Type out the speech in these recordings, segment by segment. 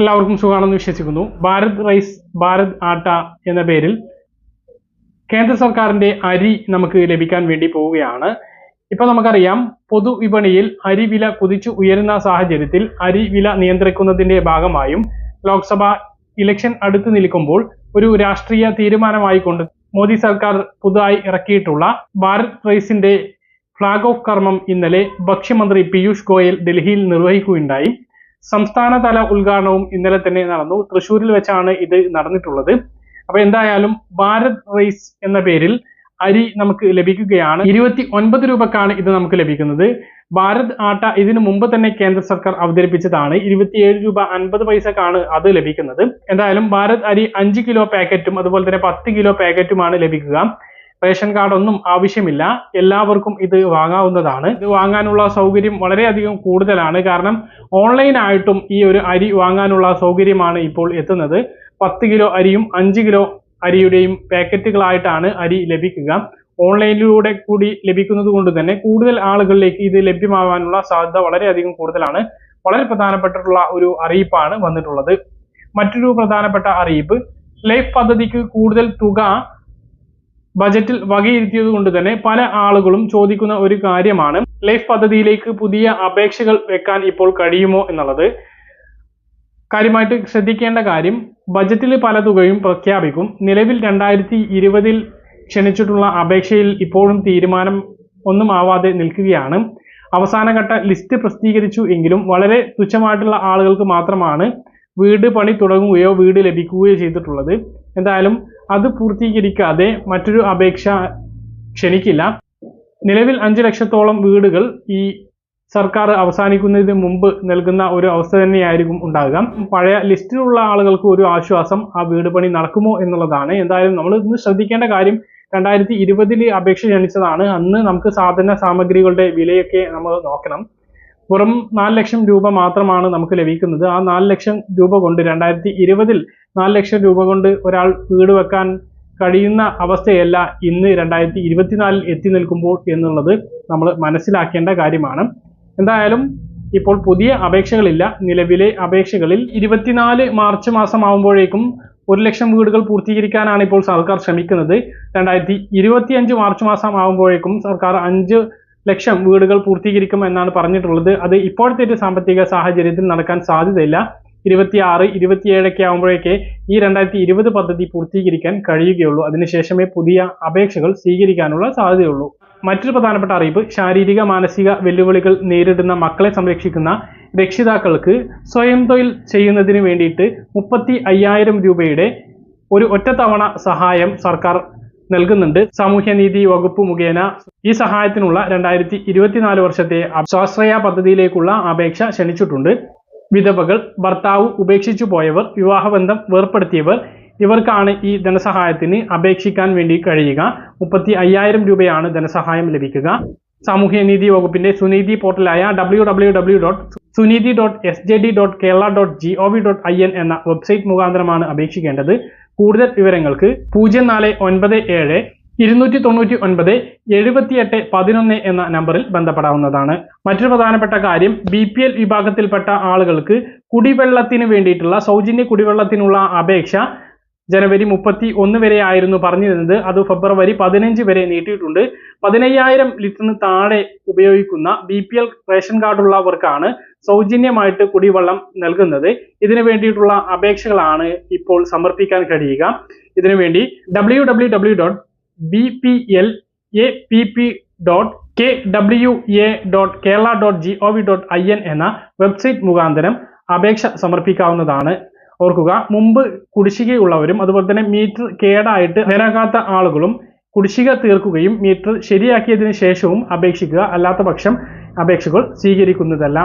എല്ലാവർക്കും സുഖമാണെന്ന് വിശ്വസിക്കുന്നു. ഭാരത് റൈസ് ഭാരത് ആട്ട എന്ന പേരിൽ കേന്ദ്ര സർക്കാരിന്റെ അരി നമുക്ക് ലഭിക്കാൻ വേണ്ടി പോവുകയാണ്. ഇപ്പൊ നമുക്കറിയാം പൊതു വിപണിയിൽ അരി വില കുതിച്ചു ഉയരുന്ന സാഹചര്യത്തിൽ അരി വില നിയന്ത്രിക്കുന്നതിന്റെ ഭാഗമായും ലോക്സഭ ഇലക്ഷൻ അടുത്ത് നിൽക്കുമ്പോൾ ഒരു രാഷ്ട്രീയ തീരുമാനമായിക്കൊണ്ട് മോദി സർക്കാർ പുതുതായി ഇറക്കിയിട്ടുള്ള ഭാരത് റൈസിന്റെ ഫ്ലാഗ് ഓഫ് കർമ്മം ഇന്നലെ ഭക്ഷ്യമന്ത്രി പീയൂഷ് ഗോയൽ ഡൽഹിയിൽ നിർവഹിക്കുകയുണ്ടായി. സംസ്ഥാനതല ഉദ്ഘാടനവും ഇന്നലെ തന്നെ നടന്നു. തൃശ്ശൂരിൽ വെച്ചാണ് ഇത് നടന്നിട്ടുള്ളത്. അപ്പൊ എന്തായാലും ഭാരത് റൈസ് എന്ന പേരിൽ അരി നമുക്ക് ലഭിക്കുകയാണ്. ഇരുപത്തി ഒൻപത് രൂപക്കാണ് ഇത് നമുക്ക് ലഭിക്കുന്നത്. ഭാരത് ആട്ട ഇതിനു മുമ്പ് തന്നെ കേന്ദ്ര സർക്കാർ അവതരിപ്പിച്ചതാണ്. ഇരുപത്തിയേഴ് രൂപ അൻപത് പൈസക്കാണ് അത് ലഭിക്കുന്നത്. എന്തായാലും ഭാരത് അരി അഞ്ച് കിലോ പാക്കറ്റും അതുപോലെ തന്നെ പത്ത് കിലോ പാക്കറ്റുമാണ് ലഭിക്കുക. റേഷൻ കാർഡ് ഒന്നും ആവശ്യമില്ല. എല്ലാവർക്കും ഇത് വാങ്ങാവുന്നതാണ്. ഇത് വാങ്ങാനുള്ള സൗകര്യം വളരെയധികം കൂടുതലാണ്. കാരണം ഓൺലൈനായിട്ടും ഈ ഒരു അരി വാങ്ങാനുള്ള സൗകര്യമാണ് ഇപ്പോൾ എത്തുന്നത്. പത്ത് കിലോ അരിയും അഞ്ച് കിലോ അരിയുടെയും പാക്കറ്റുകളായിട്ടാണ് അരി ലഭിക്കുക. ഓൺലൈനിലൂടെ കൂടി ലഭിക്കുന്നത് കൊണ്ട് തന്നെ കൂടുതൽ ആളുകളിലേക്ക് ഇത് ലഭ്യമാവാനുള്ള സാധ്യത വളരെയധികം കൂടുതലാണ്. വളരെ പ്രധാനപ്പെട്ടിട്ടുള്ള ഒരു അറിയിപ്പാണ് വന്നിട്ടുള്ളത്. മറ്റൊരു പ്രധാനപ്പെട്ട അറിയിപ്പ് ലൈഫ് പദ്ധതിക്ക് കൂടുതൽ തുക ബജറ്റിൽ വകയിരുത്തിയത് കൊണ്ട് തന്നെ പല ആളുകളും ചോദിക്കുന്ന ഒരു കാര്യമാണ്. ലൈഫ് പദ്ധതിയിലേക്ക് പുതിയ അപേക്ഷകൾ വെക്കാൻ ഇപ്പോൾ കഴിയുമോ എന്നുള്ളത്. കാര്യമായിട്ട് ശ്രദ്ധിക്കേണ്ട കാര്യം ബജറ്റിൽ പല തുകയും പ്രഖ്യാപിക്കും. നിലവിൽ രണ്ടായിരത്തി ഇരുപതിൽ ക്ഷണിച്ചിട്ടുള്ള അപേക്ഷയിൽ ഇപ്പോഴും തീരുമാനം ഒന്നും ആവാതെ നിൽക്കുകയാണ്. അവസാനഘട്ട ലിസ്റ്റ് പ്രസിദ്ധീകരിച്ചു എങ്കിലും വളരെ തുച്ഛമായിട്ടുള്ള ആളുകൾക്ക് മാത്രമാണ് വീട് പണി തുടങ്ങുകയോ വീട് ലഭിക്കുകയോ ചെയ്തിട്ടുള്ളത്. എന്തായാലും അത് പൂർത്തീകരിക്കാതെ മറ്റൊരു അപേക്ഷ ക്ഷണിക്കില്ല. നിലവിൽ അഞ്ച് ലക്ഷത്തോളം വീടുകൾ ഈ സർക്കാർ അവസാനിക്കുന്നതിന് മുമ്പ് നൽകുന്ന ഒരു അവസ്ഥ തന്നെയായിരിക്കും ഉണ്ടാകുക. പഴയ ലിസ്റ്റിലുള്ള ആളുകൾക്ക് ഒരു ആശ്വാസം ആ വീട് പണി നടക്കുമോ എന്നുള്ളതാണ്. എന്തായാലും നമ്മൾ ഇന്ന് ശ്രദ്ധിക്കേണ്ട കാര്യം രണ്ടായിരത്തി ഇരുപതിൽ അപേക്ഷ ക്ഷണിച്ചതാണ്. അന്ന് നമുക്ക് സാധന സാമഗ്രികളുടെ വിലയൊക്കെ നമ്മൾ നോക്കണം. വെറും നാല് ലക്ഷം രൂപ മാത്രമാണ് നമുക്ക് ലഭിക്കുന്നത്. ആ നാല് ലക്ഷം രൂപ കൊണ്ട് രണ്ടായിരത്തി ഇരുപതിൽ നാല് ലക്ഷം രൂപ കൊണ്ട് ഒരാൾ വീട് വെക്കാൻ കഴിയുന്ന അവസ്ഥയല്ല ഇന്ന് രണ്ടായിരത്തി ഇരുപത്തിനാലിൽ എത്തി നിൽക്കുമ്പോൾ എന്നുള്ളത് നമ്മൾ മനസ്സിലാക്കേണ്ട കാര്യമാണ്. എന്തായാലും ഇപ്പോൾ പുതിയ അപേക്ഷകളില്ല. നിലവിലെ അപേക്ഷകളിൽ ഇരുപത്തിനാല് മാർച്ച് മാസം ആകുമ്പോഴേക്കും ഒരു ലക്ഷം വീടുകൾ പൂർത്തീകരിക്കാനാണ് ഇപ്പോൾ സർക്കാർ ശ്രമിക്കുന്നത്. രണ്ടായിരത്തി ഇരുപത്തിയഞ്ച് മാർച്ച് മാസം ആകുമ്പോഴേക്കും സർക്കാർ അഞ്ച് ലക്ഷം വീടുകൾ പൂർത്തീകരിക്കും എന്നാണ് പറഞ്ഞിട്ടുള്ളത്. അത് ഇപ്പോഴത്തെ ഒരു സാമ്പത്തിക സാഹചര്യത്തിൽ നടക്കാൻ സാധ്യതയില്ല. ഇരുപത്തിയാറ് ഇരുപത്തിയേഴൊക്കെ ആകുമ്പോഴേക്ക് ഈ രണ്ടായിരത്തി ഇരുപത് പദ്ധതി പൂർത്തീകരിക്കാൻ കഴിയുകയുള്ളൂ. അതിനുശേഷമേ പുതിയ അപേക്ഷകൾ സ്വീകരിക്കാനുള്ള സാധ്യതയുള്ളൂ. മറ്റൊരു പ്രധാനപ്പെട്ട അറിയിപ്പ് ശാരീരിക മാനസിക വെല്ലുവിളികൾ നേരിടുന്ന മക്കളെ സംരക്ഷിക്കുന്ന രക്ഷിതാക്കൾക്ക് സ്വയം തൊഴിൽ ചെയ്യുന്നതിന് വേണ്ടിയിട്ട് മുപ്പത്തി അയ്യായിരം രൂപയുടെ ഒരു ഒറ്റത്തവണ സഹായം സർക്കാർ നൽകുന്നുണ്ട്. സാമൂഹ്യനീതി വകുപ്പ് മുഖേന ഈ സഹായത്തിനുള്ള രണ്ടായിരത്തി ഇരുപത്തിനാല് വർഷത്തെ സ്വാശ്രയ പദ്ധതിയിലേക്കുള്ള അപേക്ഷ ക്ഷണിച്ചിട്ടുണ്ട്. വിധവകൾ ഭർത്താവ് ഉപേക്ഷിച്ചു പോയവർ വിവാഹബന്ധം വേർപ്പെടുത്തിയവർ ഇവർക്കാണ് ഈ ധനസഹായത്തിന് അപേക്ഷിക്കാൻ വേണ്ടി കഴിയുക. മുപ്പത്തി അയ്യായിരം രൂപയാണ് ധനസഹായം ലഭിക്കുക. സാമൂഹ്യനീതി വകുപ്പിന്റെ Suneethi പോർട്ടലായ W W W dot Suneethi dot S J D dot Kerala dot G O V dot I N എന്ന വെബ്സൈറ്റ് മുഖാന്തരമാണ് അപേക്ഷിക്കേണ്ടത്. കൂടുതൽ വിവരങ്ങൾക്ക് പൂജ്യം നാല് ഒൻപത് ഏഴ് ഇരുന്നൂറ്റി തൊണ്ണൂറ്റി ഒൻപത് എഴുപത്തിയെട്ട് പതിനൊന്ന് എന്ന നമ്പറിൽ ബന്ധപ്പെടാവുന്നതാണ്. മറ്റൊരു പ്രധാനപ്പെട്ട കാര്യം ബി പി എൽ വിഭാഗത്തിൽപ്പെട്ട ആളുകൾക്ക് കുടിവെള്ളത്തിന് വേണ്ടിയിട്ടുള്ള സൗജന്യ കുടിവെള്ളത്തിനുള്ള അപേക്ഷ ജനുവരി മുപ്പത്തി ഒന്ന് വരെ ആയിരുന്നു പറഞ്ഞിരുന്നത്. അത് ഫെബ്രുവരി പതിനഞ്ച് വരെ നീട്ടിയിട്ടുണ്ട്. പതിനയ്യായിരം ലിറ്ററിന് താഴെ ഉപയോഗിക്കുന്ന ബി പി എൽ റേഷൻ കാർഡുള്ളവർക്കാണ് സൗജന്യമായിട്ട് കുടിവെള്ളം നൽകുന്നത്. ഇതിനു വേണ്ടിയിട്ടുള്ള അപേക്ഷകളാണ് ഇപ്പോൾ സമർപ്പിക്കാൻ കഴിയുക. ഇതിനുവേണ്ടി W W W dot B P L A P P dot K W A dot Kerala dot G O V dot I N എന്ന വെബ്സൈറ്റ് മുഖാന്തരം അപേക്ഷ സമർപ്പിക്കാവുന്നതാണ്. ഓർക്കുക മുമ്പ് കുടിശ്ശികയുള്ളവരും അതുപോലെ തന്നെ മീറ്റർ കേടായിട്ട് നേരാകാത്ത ആളുകളും കുടിശ്ശിക തീർക്കുകയും മീറ്റർ ശരിയാക്കിയതിനു ശേഷവും അപേക്ഷിക്കുക. അല്ലാത്ത പക്ഷം അപേക്ഷകൾ സ്വീകരിക്കുന്നതല്ല.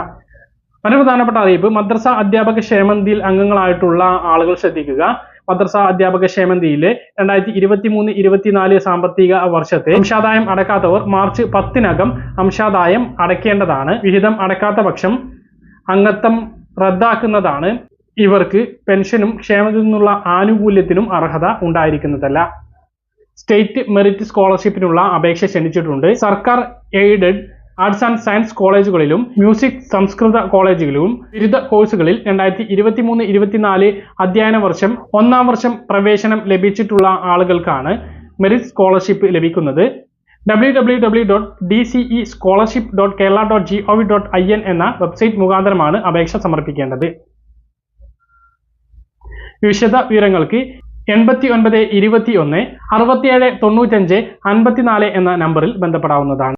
മറ്റു പ്രധാനപ്പെട്ട അറിയിപ്പ് മദ്രസ അധ്യാപക ക്ഷേമനിധിയിൽ അംഗങ്ങളായിട്ടുള്ള ആളുകൾ ശ്രദ്ധിക്കുക. മദ്രസ അധ്യാപക ക്ഷേമനിധിയിലെ രണ്ടായിരത്തി ഇരുപത്തി മൂന്ന് ഇരുപത്തിനാല് സാമ്പത്തിക വർഷത്തെ അംശാദായം അടക്കാത്തവർ മാർച്ച് പത്തിനകം അംശാദായം അടയ്ക്കേണ്ടതാണ് വിഹിതം അടക്കാത്ത പക്ഷം അംഗത്വം റദ്ദാക്കുന്നതാണ്. ഇവർക്ക് പെൻഷനും ക്ഷേമത്തിൽ നിന്നുള്ള ആനുകൂല്യത്തിനും അർഹത ഉണ്ടായിരിക്കുന്നതല്ല. സ്റ്റേറ്റ് മെറിറ്റ് സ്കോളർഷിപ്പിനുള്ള അപേക്ഷ ക്ഷണിച്ചിട്ടുണ്ട്. സർക്കാർ എയ്ഡഡ് ആർട്സ് ആൻഡ് സയൻസ് കോളേജുകളിലും മ്യൂസിക് സംസ്കൃത കോളേജുകളിലും ബിരുദ കോഴ്സുകളിൽ രണ്ടായിരത്തി ഇരുപത്തി മൂന്ന് ഇരുപത്തിനാല് അധ്യയന വർഷം ഒന്നാം വർഷം പ്രവേശനം ലഭിച്ചിട്ടുള്ള ആളുകൾക്കാണ് മെറിറ്റ് സ്കോളർഷിപ്പ് ലഭിക്കുന്നത്. W W W dot D CE scholarship dot Kerala dot G O V dot I N എന്ന വെബ്സൈറ്റ് മുഖാന്തരമാണ് അപേക്ഷ സമർപ്പിക്കേണ്ടത്. വിശദ വിവരങ്ങൾക്ക് എൺപത്തി ഒൻപത് ഇരുപത്തി ഒന്ന് അറുപത്തിയേഴ് തൊണ്ണൂറ്റഞ്ച് അൻപത്തിനാല് എന്ന നമ്പറിൽ ബന്ധപ്പെടാവുന്നതാണ്.